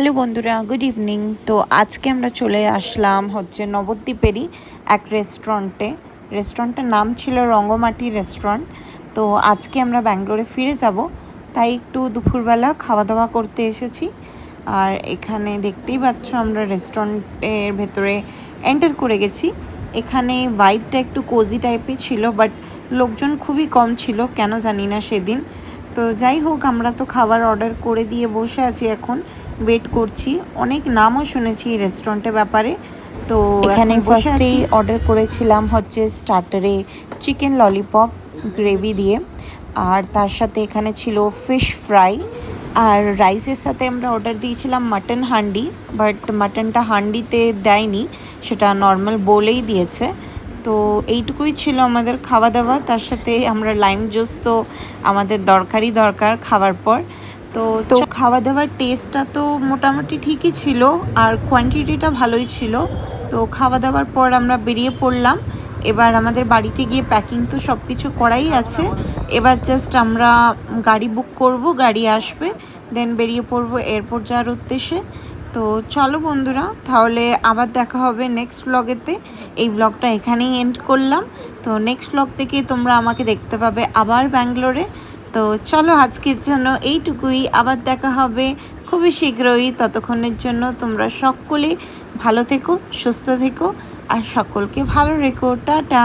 Hello বন্ধুরা good evening তো আজকে আমরা চলে আসলাম হচ্ছে নবদ্বীপেরই এক রেস্টুরেন্টে রেস্টুরেন্টের নাম ছিল রঙ্গমাটি রেস্টুরেন্ট তো আজকে আমরা ব্যাঙ্গালোরে ফিরে যাব। তাই একটু দুপুরবেলা খাওয়া দাওয়া করতে এসেছি। আর এখানে দেখতেই পাচ্ছ আমরা রেস্টুরেন্টের ভেতরে এন্টার করে গেছি। এখানে ভাইবটা একটু কোজি টাইপের ছিল বাট লোকজন খুবই কম ছিল, কেন জানি না সেদিন। তো যাই হোক, আমরা তো খাবার অর্ডার করে দিয়ে বসে আছি এখন। ওয়েট করছি। অনেক নামও শুনেছি এই রেস্টুরেন্টের ব্যাপারে। তো এখানে ফার্স্টেই অর্ডার করেছিলাম হচ্ছে স্টার্টারে চিকেন ললিপপ গ্রেভি দিয়ে। আর তার সাথে এখানে ছিল ফিশ ফ্রাই আর রাইসের সাথে আমরা অর্ডার দিয়েছিলাম মাটন হান্ডি। বাট মাটনটা হান্ডিতে দেয়নি সেটা নর্মাল বলেই দিয়েছে। তো এইটুকুই ছিল আমাদের খাওয়া দাওয়া তার সাথে আমরা লাইম জুস তো আমাদের দরকারই দরকার খাওয়ার পর। তো তো খাওয়া দাওয়ার টেস্টটা তো মোটামুটি ঠিকই ছিল আর কোয়ান্টিটিটা ভালোই ছিল। তো খাওয়া দাওয়ার পর আমরা বেরিয়ে পড়লাম। এবার আমাদের বাড়িতে গিয়ে প্যাকিং তো সব কিছু করাই আছে। এবার জাস্ট আমরা গাড়ি বুক করব গাড়ি আসবে দেন বেরিয়ে পড়ব এয়ারপোর্ট যাওয়ার উদ্দেশ্যে। তো চলো বন্ধুরা তাহলে আবার দেখা হবে নেক্সট ব্লগেতে এই ব্লগটা এখানেই এন্ড করলাম। তো নেক্সট ব্লগ থেকে তোমরা আমাকে দেখতে পাবে আবার ব্যাঙ্গালোরে। তো চলো আজকের জন্য এইটুকুই। আবার দেখা হবে খুবই শীঘ্রই। ততক্ষণের জন্য তোমরা সকলে ভালো থেকো, সুস্থ থেকো, আর সকলকে ভালো রেখো। টাটা!